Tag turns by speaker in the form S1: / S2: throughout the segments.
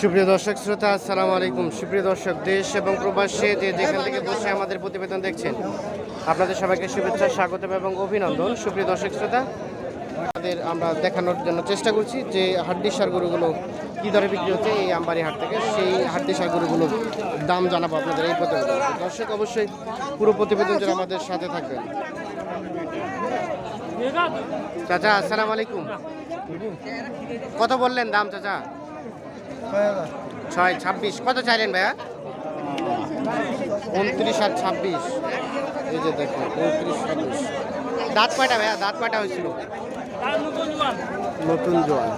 S1: সুপ্রিয় দর্শক, শ্রোতা, আসসালামু আলাইকুম। সুপ্রিয় দর্শক, দেশ এবং প্রবাসে যে যেখান থেকে বসে আমাদের প্রতিবেদন দেখছেন, আপনাদের সবাইকে শুভেচ্ছা, স্বাগতম এবং অভিনন্দন। সুপ্রিয় দর্শক, শ্রোতা, আমাদের আমরা দেখানোর জন্য চেষ্টা করছি যে হাড্ডি সার গরুগুলো কী দরে বিক্রি হচ্ছে এই আমবাড়ি হাট থেকে। সেই হাড্ডি সার দাম জানাব আপনাদের এই প্রতিবেদন। দর্শক, অবশ্যই পুরো প্রতিবেদন যেন আমাদের সাথে থাকবেন চাচা, আসসালামু আলাইকুম। কত বললেন দাম, চাচা? ছয় ছাব্বিশ। কত চাইলেন ভাইয়া? উনত্রিশ আর ছাব্বিশ। এই যে দেখুন উনত্রিশ ছাব্বিশ। দাঁত কয়টা ভাইয়া? দাঁত কয়টা হয়েছিল? নতুন জোয়ান।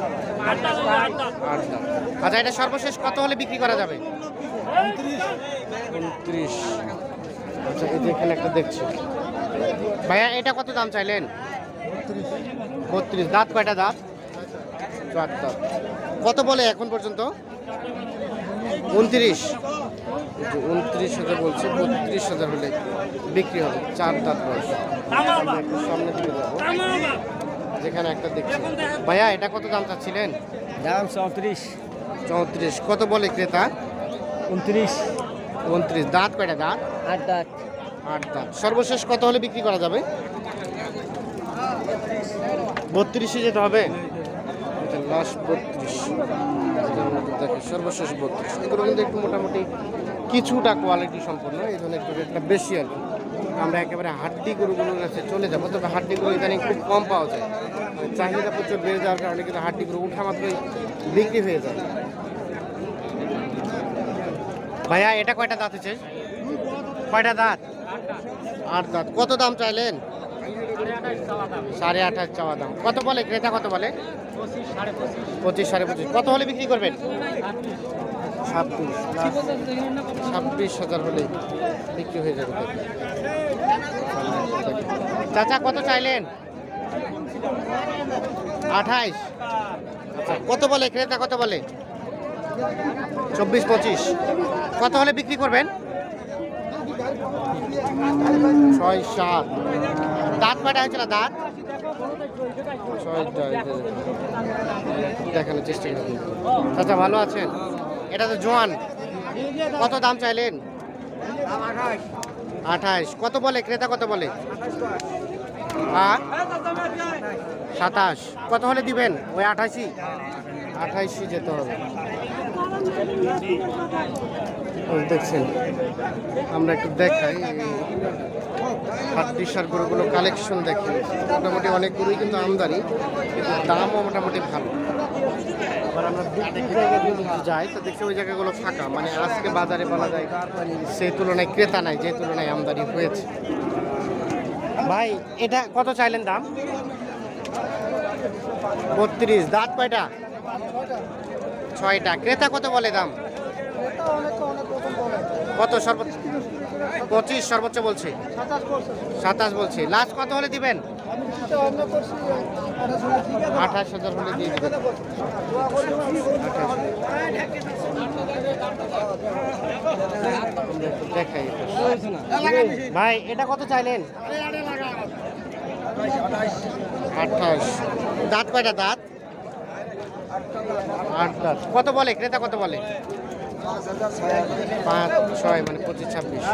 S1: আচ্ছা এটা সর্বশেষ কত হলে বিক্রি করা যাবে? উনত্রিশ। আচ্ছা এই যে এখানে একটা দেখছি। ভাইয়া এটা কত দাম চাইলেন? বত্রিশ। দাঁত কয়টা দাঁত? চার দাঁত কত বলে এখন পর্যন্ত? উনত্রিশ। উনত্রিশ হাজার বলছে বত্রিশ হাজার হলে বিক্রি হবে চার দাঁত বয়স। সামনের দিকে যাব। যেখানে একটা দেখছি। ভাইয়া এটা কত দাম চাচ্ছিলেন?
S2: দাম চৌত্রিশ।
S1: চৌত্রিশ। কত বলে ক্রেতা?
S2: উনত্রিশ।
S1: উনত্রিশ। দাঁত কয়টা দাঁত?
S2: আট দাঁত।
S1: আট দাঁত। সর্বশেষ কত হলে বিক্রি করা যাবে? বত্রিশে যেতে হবে। লাস্ট বত্রিশ। দেখে সর্বশেষ বত্রিশ। এগুলো কিন্তু একটু মোটামুটি কিছুটা কোয়ালিটি সম্পন্ন, এই ধরনের একটু রেটটা বেশি আর আমরা একেবারে হাড্ডি গরুগুলোর কাছে চলে যাব, তবে হাড্ডি গরু ইদানিং খুব কম পাওয়া যায়। মানে চাহিদা প্রচুর বেড়ে যাওয়ার কারণে কিন্তু হাড্ডি গরু উঠা মাত্রই বিক্রি হয়ে যায়। ভাইয়া, এটা কয়টা দাঁত হচ্ছে কয়টা দাঁত? আট দাঁত। কত দাম চাইলেন? সাড়ে আঠাশ চাওয়া দাম। কত বলে? ক্রেতা কত বলে? পঁচিশ, সাড়ে পঁচিশ। কত হলে বিক্রি করবেন? ছাব্বিশ। ছাব্বিশ হাজার হলে বিক্রি হয়ে যাবে। চাচা, কত চাইলেন? আঠাইশ আচ্ছা কত বলে? ক্রেতা, কত বলে? চব্বিশ, পঁচিশ। কত হলে বিক্রি করবেন? ছয়, সাত। দাঁত কয়টা হয়েছিল দাঁত? এই যে দেখানোর চেষ্টা করুন আচ্ছা ভালো আছেন? এটা তো জোয়ান। কত দাম চাইলেন? আঠাশ। কত বলে? ক্রেতা কত বলে? সাতাশ। কত হলে দিবেন? ওই আঠাশি আঠাইশই যেতে হবে। দেখছেন, আমরা একটু দেখাই হাড্ডি সার গরুগুলো কালেকশন দেখি মোটামুটি অনেক গরুই কিন্তু আমদানি, কিন্তু দামও মোটামুটি ভালো। আবার আমরা যদি যাই, তো দেখছি ওই জায়গাগুলো ফাঁকা। মানে আজকে বাজারে বলা যায় সেই তুলনায় ক্রেতা নাই, যে তুলনায় আমদানি হয়েছে। ভাই, এটা কত চাইলেন দাম? বত্রিশ। দাঁত কয়টা? ছয়টা। ক্রেতা কত বলে দাম? কত সর্বোচ্চ পঁচিশ সর্বোচ্চ বলছে। সাতাশ বলছে। লাস্ট কত হলে দিবেন? আঠাশ হাজার হলে দিয়ে দিবেন। দেখাই। ভাই, এটা কত চাইলেন? আঠাশ। দাঁত কয়টা দাঁত? আট কত বলে? ক্রেতা কত বলে? পাঁচ, ছয় মানে পঁচিশ, ছাব্বিশ।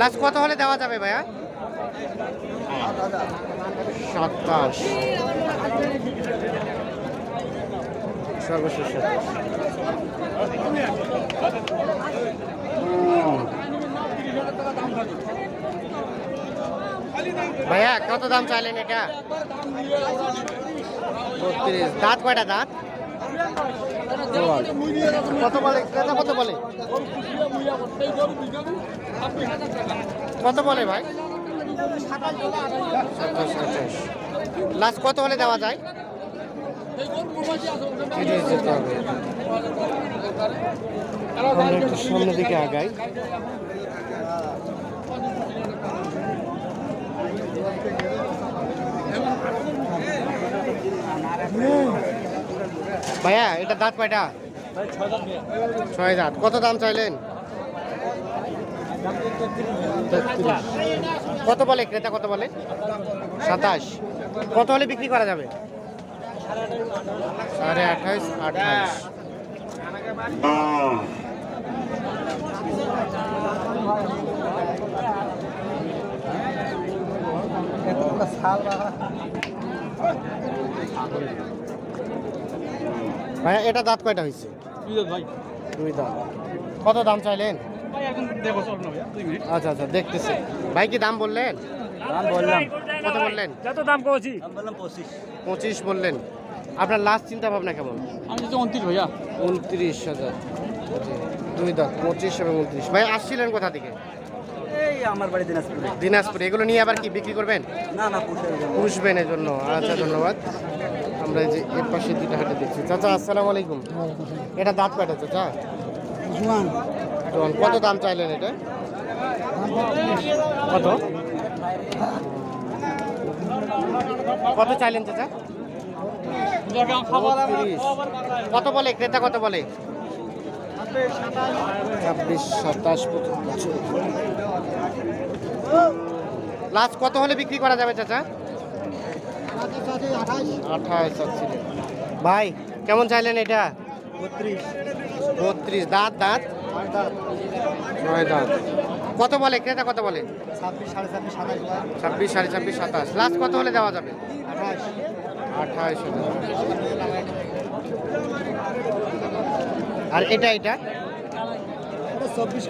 S1: লাস্ট কত হলে দেওয়া যাবে ভাইয়া? সাতাশ। সর্বশেষ। ভাইয়া, কত দাম চাইলেন এটা? বত্রিশ। দাঁত কয়টা দাঁত? কত বলে ক্রেতা কত বলে কত বলে ভাই? লাস্ট কত হলে দেওয়া যায়? আমরা একটু দিকে আগাই। ভাইয়া এটা দাঁত কয়টা? ছয় দাঁত কত দাম চাইলেন? কত বলে ক্রেতা কত বলে? সাতাশ। কত হলে বিক্রি করা যাবে? সাড়ে আঠাইশ আঠাইশ ভাইয়া এটা দাঁত কয়টা হয়েছে
S2: ভাই।
S1: দুই দাঁত। কত দাম চাইলেন?
S2: ভাই
S1: আচ্ছা আচ্ছা দেখতেছি। ভাই কি দাম বললেন?
S2: দাম বললাম।
S1: কত বললেন?
S2: যত দাম বললাম পঁচিশ।
S1: বললেন। আপনার লাস্ট চিন্তা ভাবনা কেমন?
S2: আমি তো উনত্রিশ ভাইয়া।
S1: উনত্রিশ হাজার। দুই দাঁত পঁচিশ এবং উনত্রিশ। ভাই আসছিলেন কোথা থেকে?
S2: এই আমার বাড়ি দিনাজপুরে।
S1: দিনাজপুর। এগুলো নিয়ে আবার কি বিক্রি করবেন?
S2: না না
S1: পুষবেন এর জন্য আচ্ছা ধন্যবাদ। আমরা এই যে এর পাশে দুটো হাটে দেখছি। চাচা আসসালামু আলাইকুম। এটা দাঁত কাটা চাচা? জোয়ান। কত দাম চাইলেন এটা? কত? কত চাইলেন চাচা। কত বলে? ক্রেতা কত বলে? ছাব্বিশ সাতাশ লাস্ট কত হলে বিক্রি করা যাবে চাচা? আঠাশ চাচ্ছিলেন ভাই কেমন চাইলেন এটা?
S2: বত্রিশ।
S1: বত্রিশ। দাঁত দাঁত? ছয় দাঁত। কত বলে? ক্রেতা কত বলে?
S2: ছাব্বিশ সাড়ে ছাব্বিশ সাতাশ।
S1: লাস্ট কত হলে দেওয়া যাবে?
S2: আঠাশ।
S1: আর এটা এটা?
S2: চব্বিশ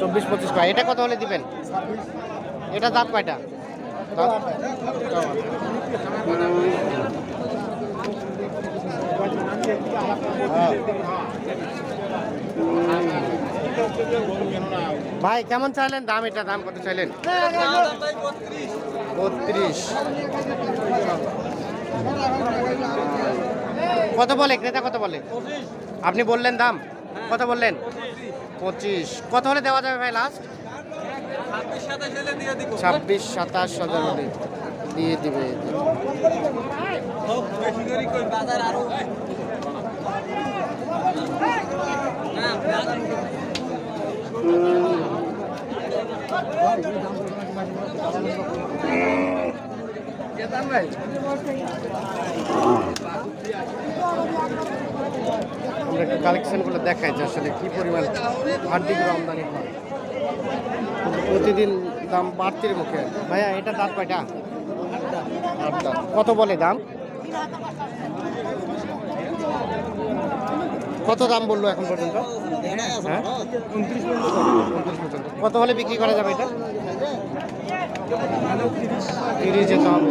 S1: চব্বিশ পঁচিশ কয় এটা কত হলে দিবেন? এটা দাঁত কয়টা? ভাই, কেমন চাইলেন? দাম এটা, দাম কত চাইলেন? বত্রিশ। কত বলে? ক্রেতা কত বলে? আপনি বললেন দাম? কত বললেন? পঁচিশ। কত হলে দেওয়া যাবে ভাই লাস্ট ছাব্বিশ, সাতাশ হাজার হলে দিয়ে দিবে। আমরা একটু কালেকশনগুলো দেখাই যে আসলে কি পরিমাণ হাড্ডিগুলো আমদানি হয়। প্রতিদিন দাম বাড়তির মুখে। ভাইয়া এটা দাঁত কয়টা? আট কত বলে দাম? কত দাম বলল এখন পর্যন্ত? হ্যাঁ? পর্যন্ত কত হলে বিক্রি করা যাবে এটা? তিরিশ যেতে হবে।